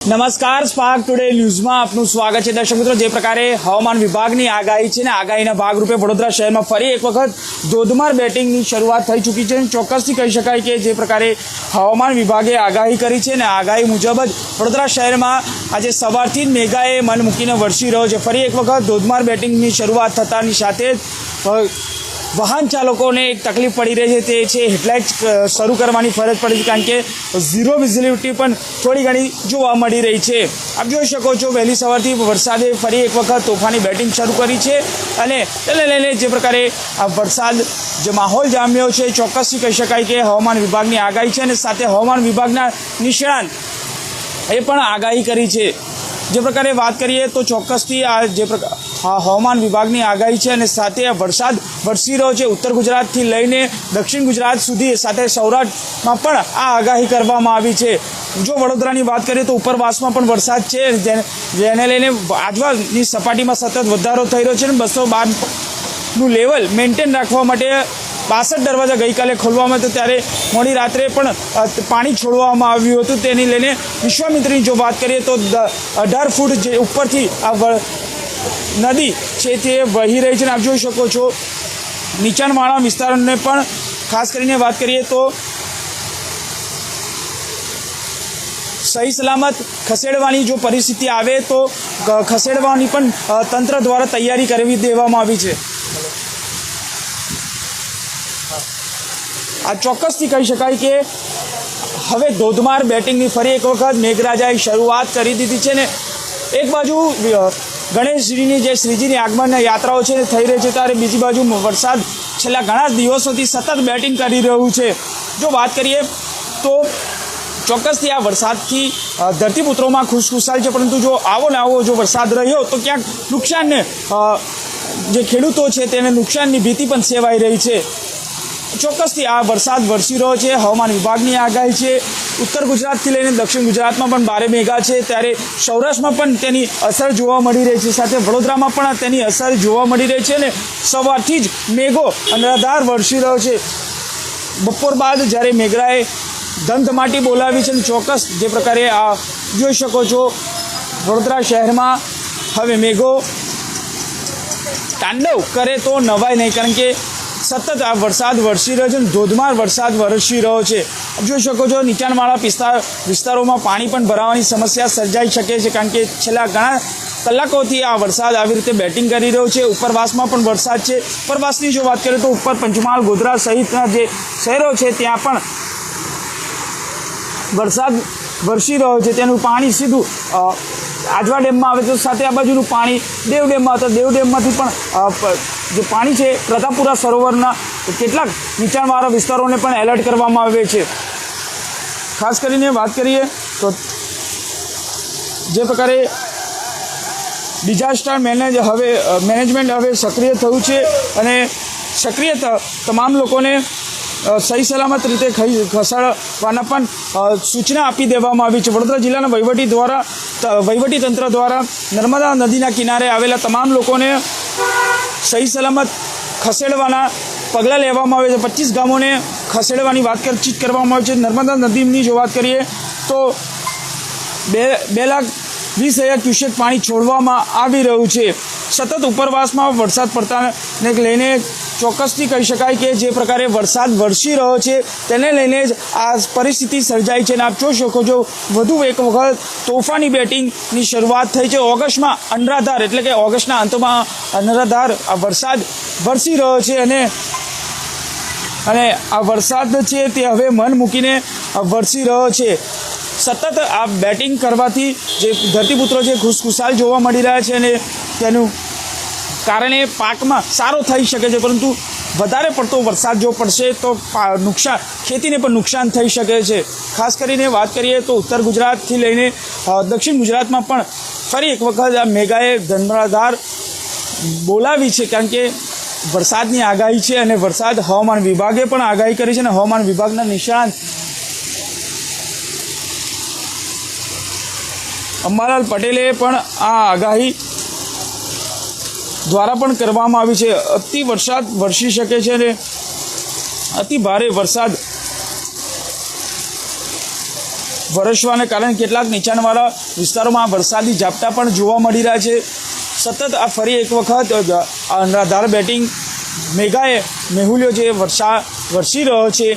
નમસ્કાર spark today ન્યૂઝમાં આપનું સ્વાગત છે. દર્શક મિત્રો, જે પ્રકારે હવામાન વિભાગની આગાહી છે ને આગાહીના ભાગરૂપે વડોદરા શહેરમાં ફરી એક વખત ધોધમાર બેટિંગની શરૂઆત થઈ ચૂકી છે. ચોક્કસથી કહી શકાય કે જે પ્રકારે હવામાન વિભાગે આગાહી કરી છે ને આગાહી મુજબ જ વડોદરા શહેરમાં આજે સવારથી જ મેઘાએ મન મૂકીને વરસી રહ્યો છે. ફરી એક વખત ધોધમાર બેટિંગની શરૂઆત થતાની સાથે જ વાહન ચાલકોને એક તકલીફ પડી રહી છે તે છે હેડલાઇટ શરૂ કરવાની ફરજ પડી છે કારણ કે ઝીરો વિઝિબિલિટી પણ થોડી ઘણી જોવા મળી રહી છે. આપ જોઈ શકો છો વહેલી સવારથી વરસાદે ફરી એક વખત તોફાની બેટિંગ શરૂ કરી છે અને તેને લઈને જે પ્રકારે આ વરસાદ જે માહોલ જામ્યો છે, ચોક્કસથી કહી શકાય કે હવામાન વિભાગની આગાહી છે અને સાથે હવામાન વિભાગના નિષ્ણાંત એ પણ આગાહી કરી છે. જે પ્રકારે વાત કરીએ તો ચોક્કસથી આ જે પ્રકાર હવામાન વિભાગની આગાહી છે અને સાથે વરસાદ વરસી રહ્યો છે. ઉત્તર ગુજરાતથી લઈને દક્ષિણ ગુજરાત સુધી સાથે સૌરાષ્ટ્રમાં પણ આ આગાહી કરવામાં આવી છે. જો વડોદરાની વાત કરીએ તો ઉપરવાસમાં પણ વરસાદ છે. જેને લઈને આજવાની સપાટીમાં સતત વધારો થઈ રહ્યો છે અને બસો બારનું લેવલ મેન્ટેન રાખવા માટે બાસઠ દરવાજા ગઈકાલે ખોલવામાં હતા. ત્યારે મોડી રાત્રે પણ પાણી છોડવામાં આવ્યું હતું. તેની લઈને વિશ્વામિત્રની જો વાત કરીએ તો અઢાર ફૂટ જે ઉપરથી આ નદી છે તે વહી રહી છે આપ જોઈ શકો છો. નીચાણવાળા વિસ્તારોને પણ ખાસ કરીને વાત કરીએ તો સહી સલામત ખસેડવાની જો પરિસ્થિતિ આવે તો ખસેડવાની પણ તંત્ર દ્વારા તૈયારી કરવી દેવામાં આવી છે. આ ચોક્કસથી કહી શકાય કે હવે ધોધમાર બેટિંગની ફરી એક વખત મેઘરાજાએ શરૂઆત કરી દીધી છે ને એક બાજુ ગણેશજીની જે શ્રીજીની આગમનની યાત્રાઓ છે થઈ રહી છે, ત્યારે બીજી બાજુ વરસાદ છેલ્લા ઘણા દિવસોથી સતત બેટિંગ કરી રહ્યું છે. જો વાત કરીએ તો ચોક્કસથી આ વરસાદથી ધરતીપુત્રોમાં ખુશખુશાલ છે, પરંતુ જો આવો ને આવો જો વરસાદ રહ્યો, તો ક્યાંક નુકસાનને જે ખેડૂતો છે, તેને નુકસાનની ભીતિ પણ સેવાઈ રહી છે. ચોક્કસથી આ વરસાદ વરસી રહ્યો છે. હવામાન વિભાગની આગાહી છે. ઉત્તર ગુજરાતથી લઈને દક્ષિણ ગુજરાતમાં પણ ભારે મેઘા છે. ત્યારે સૌરાષ્ટ્રમાં પણ તેની અસર જોવા મળી રહી છે. સાથે વડોદરામાં પણ તેની અસર જોવા મળી રહી છે અને સવારથી જ મેઘો અનરાધાર વરસી રહ્યો છે. બપોર બાદ જ્યારે મેઘરાએ ધમધમાટી બોલાવી છે અને ચોક્કસ જે પ્રકારે આ જોઈ શકો છો, વડોદરા શહેરમાં હવે મેઘો તાંડવ કરે તો નવાય નહીં. કારણ કે સતત આ વરસાદ વરસી રહ્યો છે અને ધોધમાર વરસાદ વરસી રહ્યો છે. જોઈ શકો છો, નીચાણવાળા વિસ્તાર વિસ્તારોમાં પાણી પણ ભરાવાની સમસ્યા સર્જાઈ શકે છે, કારણ કે છેલ્લા ઘણા કલાકોથી આ વરસાદ આવી રીતે બેટિંગ કરી રહ્યો છે. ઉપરવાસમાં પણ વરસાદ છે. ઉપરવાસની જો વાત કરીએ તો ઉપર પંચમહાલ, ગોધરા સહિતના જે શહેરો છે, ત્યાં પણ વરસાદ વરસી રહ્યો છે. તેનું પાણી સીધું આજવા ડેમમાં આવે તો સાથે આ બાજુનું પાણી દેવ ડેમમાં તો દેવ ડેમમાંથી પણ જે પાણી છે, પ્રતાપપુરા સરોવરના કેટલાક નીચાણવાળા વિસ્તારોને પણ એલર્ટ કરવામાં આવે છે. ખાસ કરીને વાત કરીએ તો જે પ્રકારે ડિઝાસ્ટર મેનેજ હવે મેનેજમેન્ટ હવે સક્રિય થયું છે અને સક્રિય તમામ લોકોને સહી સલામત રીતે ખસાડવાના પણ સૂચના આપી દેવામાં આવી છે. વડોદરા જિલ્લાના વહીવટી દ્વારા વહીવટીતંત્ર વહીવટી તંત્ર દ્વારા નર્મદા નદીના કિનારે આવેલા તમામ લોકોને સહી સલામત ખસેડવાના પગલાં લેવામાં આવે છે. પચીસ ગામોને ખસેડવાની વાતચીત કરવામાં આવે છે. નર્મદા નદીની જો વાત કરીએ, તો બે બે લાખ વીસ હજાર ક્યુસેક પાણી છોડવામાં આવી રહ્યું છે. સતત ઉપરવાસમાં વરસાદ પડતાને લઈને ચોક્કસથી કહી શકાય કે જે પ્રકારે વરસાદ વરસી રહ્યો છે, તેને લઈને જ આ પરિસ્થિતિ સર્જાઈ છે અને આપ જોઈ શકો છો, વધુ એક વખત તોફાની બેટિંગની શરૂઆત થઈ છે. ઓગસ્ટમાં અનરાધાર, એટલે કે ઓગસ્ટના અંતમાં અનરાધાર આ વરસાદ વરસી રહ્યો છે અને અને આ વરસાદ છે તે હવે મન મૂકીને વરસી રહ્યો છે. સતત આ બેટિંગ કરવાથી જે ધરતીપુત્રો છે ખુશખુશાલ જોવા મળી રહ્યા છે અને તેનું કારણે પાકમાં સારો થઈ શકે છે, પરંતુ વધારે પડતો વરસાદ જો પડશે તો નુકસાન ખેતીને પણ નુકસાન થઈ શકે છે. ખાસ કરીને વાત કરીએ તો ઉત્તર ગુજરાતથી લઈને દક્ષિણ ગુજરાતમાં પણ ફરી એક વખત આ મેઘાએ ધનરાધાર બોલાવી છે, કારણ કે વરસાદની આગાહી છે અને વરસાદ હવામાન વિભાગે પણ આગાહી કરી છે અને હવામાન વિભાગના નિષ્ણાંત અંબાલાલ પટેલે પણ આ આગાહી દ્વારા પણ કરવામાં આવી છે. અતિ વરસાદ વરસી શકે છે અને અતિ ભારે વરસાદ વરસવાને કારણે કેટલાક નીચાણવાળા વિસ્તારોમાં વરસાદી ઝાપટા પણ જોવા મળી રહ્યા છે. સતત આ ફરી એક વખત અનરાધાર બેટિંગ મેઘાએ મેહુલ્યો જે વર્ષા વરસી રહ્યો છે.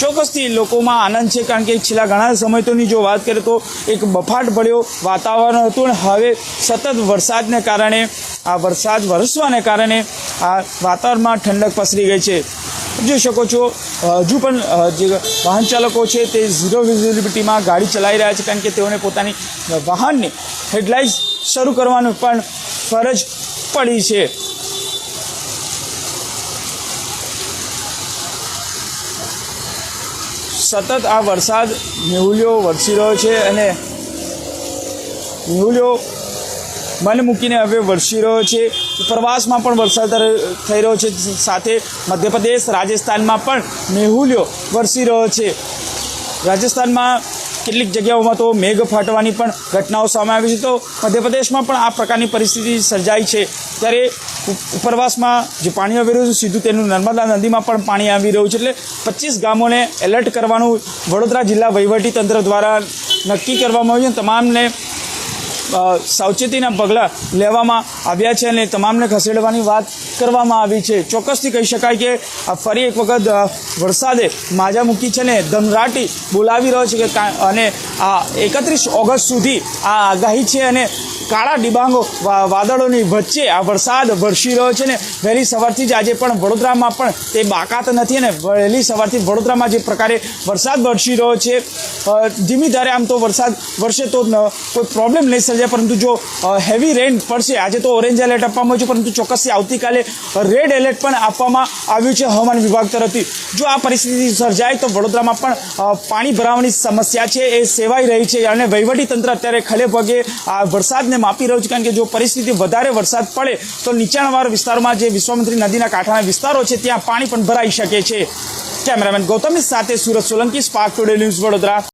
ચોક્કસથી લોકોમાં આનંદ છે, કારણ કે છેલ્લા ઘણા સમયતોની જો વાત કરીએ તો એક બફાટ ભર્યો વાતાવરણ હતું અને હવે સતત વરસાદને કારણે, આ વરસાદ વરસવાને કારણે આ વાતાવરણમાં ઠંડક પસરી ગઈ છે. જોઈ શકો છો હજુ પણ જે વાહન ચાલકો છે તે ઝીરો વિઝિબિલિટીમાં ગાડી ચલાવી રહ્યા છે, કારણ કે તેઓને પોતાની વાહનની હેડલાઇટ્સ શરૂ કરવાનું પણ ફરજ પડી છે. સતત આ વરસાદ મેહુલ્યો વરસી રહ્યો છે અને મેહુલ્યો મન મૂકીને હવે વરસી રહ્યો છે. પ્રવાસમાં પણ વરસાદ થઈ રહ્યો છે. સાથે મધ્યપ્રદેશ, રાજસ્થાનમાં પણ મેહુલ્યો વરસી રહ્યો છે. રાજસ્થાનમાં કેટલીક જગ્યાઓમાં તો મેઘ ફાટવાની પણ ઘટનાઓ સામે આવી છે. તો મધ્યપ્રદેશમાં પણ આ પ્રકારની પરિસ્થિતિ સર્જાઈ છે. ત્યારે ઉપ- ઉપરવાસમાં જે પાણી આવી રહ્યું છે, સીધું તેનું નર્મદા નદીમાં પણ પાણી આવી રહ્યું છે. એટલે પચીસ ગામોને એલર્ટ કરવાનું વડોદરા જિલ્લા વહીવટી તંત્ર દ્વારા નક્કી કરવામાં આવ્યું તમામને સાવચેતીના પગલાં લેવામાં આવ્યા છે અને તમામને ખસેડવાની વાત કરવામાં આવી છે. ચોક્કસથી કહી શકાય કે આ ફરી એક વખત વરસાદે માજા મૂકી છે ને ધનરાટી બોલાવી રહ્યો છે કે અને આ એકત્રીસ ઓગસ્ટ સુધી આ આગાહી છે અને કાળા ડિબાંગો વાદળોની વચ્ચે આ વરસાદ વરસી રહ્યો છે ને વહેલી સવારથી જ આજે પણ વડોદરામાં પણ તે બાકાત નથી અને વહેલી સવારથી વડોદરામાં જે પ્રકારે વરસાદ વરસી રહ્યો છે ધીમી ધારે આમ તો વરસાદ વરસે તો કોઈ પ્રોબ્લેમ નહીં સર્જાય. પરંતુ જો હેવી રેન પડશે, આજે તો ઓરેન્જ એલર્ટ આપવામાં આવ્યું છે, પરંતુ ચોક્કસથી આવતીકાલે રેડ એલર્ટ પણ આપવામાં આવ્યું છે હવામાન વિભાગ તરફથી. જો આ પરિસ્થિતિ સર્જાય તો વડોદરામાં પણ પાણી ભરાવાની સમસ્યા છે, એ સેવાઈ રહી છે, અને તંત્ર અત્યારે ખડે પગે આ વરસાદને માપી રહ્યું છે, કારણ કે જો પરિસ્થિતિ વધારે વરસાદ પડે તો નીચાણવાળા વિસ્તારોમાં જે વિશ્વામિત્રી નદીના કાંઠાના વિસ્તારો છે, ત્યાં પાણી પણ ભરાઈ શકે છે. કેમેરામેન ગૌતમી સાથે Surat Solanki Spark Today News Vadodara.